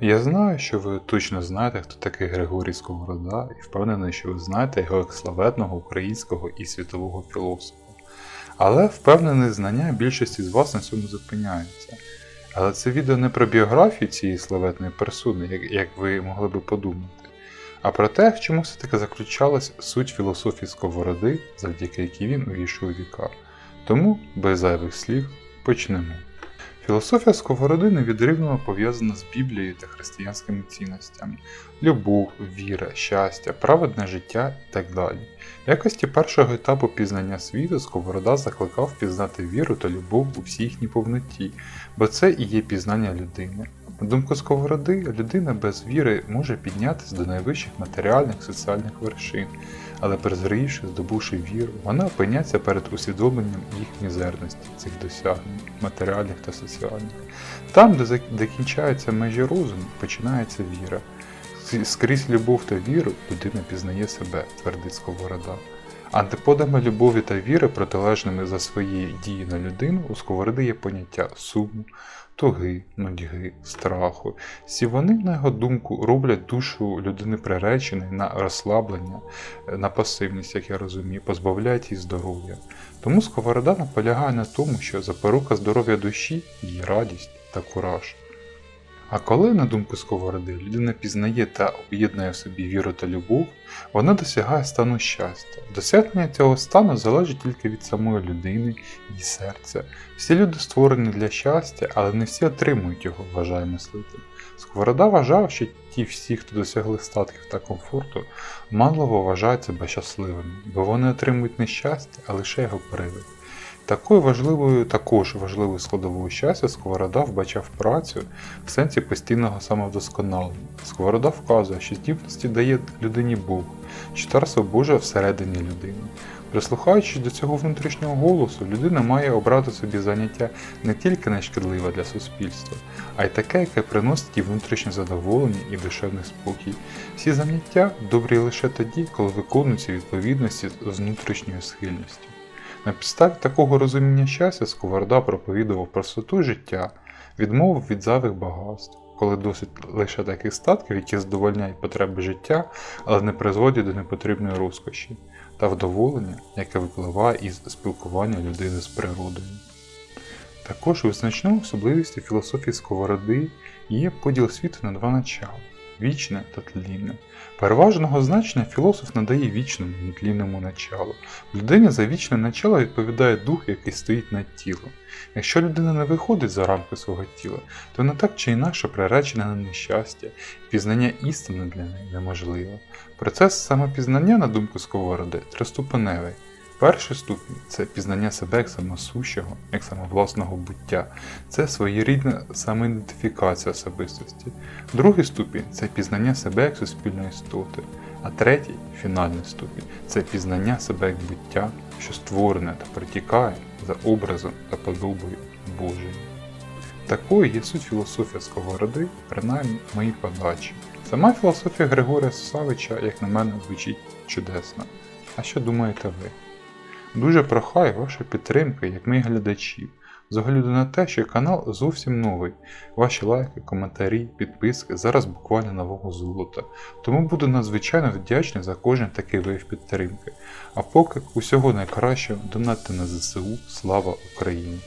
Я знаю, що ви точно знаєте, хто такий Григорій Сковорода, і впевнений, що ви знаєте його як славетного українського і світового філософа. Але впевнений, знання більшості з вас на цьому зупиняється. Але це відео не про біографію цієї славетної персони, як, як ви могли би подумати, а про те, в чому все-таки заключалась суть філософії Сковороди, завдяки якій він увійшов віка. Тому, без зайвих слів, почнемо. Філософія Сковороди невідривно пов'язана з Біблією та християнськими цінностями: любов, віра, щастя, праведне життя і так далі. В якості першого етапу пізнання світу Сковорода закликав пізнати віру та любов у всій їхній повноті, бо це і є пізнання людини. На думку Сковороди, людина без віри може піднятися до найвищих матеріальних соціальних вершин, але прозрівши, здобувши віру, вона опиняться перед усвідомленням їх мізерності, цих досягнень, матеріальних та соціальних. Там, де, зак- де кінчаються межі розуму, починається віра. Скрізь любов та віру людина пізнає себе, твердить Сковорода. Антиподами любові та віри, протилежними за свої дії на людину, у Сковороди є поняття суму, туги, нудьги, страху. Всі вони, на його думку, роблять душу людини приреченою на розслаблення, на пасивність, як я розумію, позбавляють її здоров'я. Тому Сковорода наполягає на тому, що запорука здоров'я душі її радість та кураж. А коли, на думку Сковороди, людина пізнає та об'єднує в собі віру та любов, вона досягає стану щастя. Досягнення цього стану залежить тільки від самої людини, її серця. Всі люди створені для щастя, але не всі отримують його, вважає мислитель. Сковорода вважав, що ті всі, хто досягли статків та комфорту, мало вважають себе щасливими, бо вони отримують не щастя, а лише його привид. Такою важливою, також важливою складовою щастя Сковорода вбачав працю в сенсі постійного самовдосконалення. Сковорода вказує, що здібності дає людині Бог, що царство Боже всередині людини. Прислухаючись до цього внутрішнього голосу, людина має обрати собі заняття не тільки нешкідливе для суспільства, а й таке, яке приносить їй внутрішнє задоволення і душевний спокій. Всі заняття добрі лише тоді, коли виконуються відповідності з внутрішньою схильністю. На підставі такого розуміння щастя Сковорода проповідував простоту життя, відмову від зайвих багатств, коли досить лише таких статків, які задовольняють потреби життя, але не призводять до непотрібної розкоші, та вдоволення, яке випливає із спілкування людини з природою. Також визначною особливістю філософії Сковороди є поділ світу на два начала вічне та тлінне. Переважного значення філософ надає вічному нетлінному началу. Людині за вічне начало відповідає дух, який стоїть над тілом. Якщо людина не виходить за рамки свого тіла, то вона так чи інакше приречена на нещастя, і пізнання істини для неї неможливо. Процес самопізнання, на думку Сковороди, триступеневий. Перший ступінь це пізнання себе як самосущого, як самовласного буття, це своєрідна самоідентифікація особистості. Другий ступінь це пізнання себе як суспільної істоти, а третій фінальний ступінь це пізнання себе як буття, що створене та протікає за образом та подобою Божою. Такою є суть філософія Сковороди, принаймні моїй подачі. Сама філософія Григорія Савича, як на мене, звучить чудесно. А що думаєте ви? Дуже прохаю вашої підтримки, як моїх глядачів, з огляду на те, що канал зовсім новий. Ваші лайки, коментарі, підписки зараз буквально нового золота. Тому буду надзвичайно вдячний за кожен такий вияв підтримки. А поки усього найкращого донатьте на ЗСУ. Слава Україні!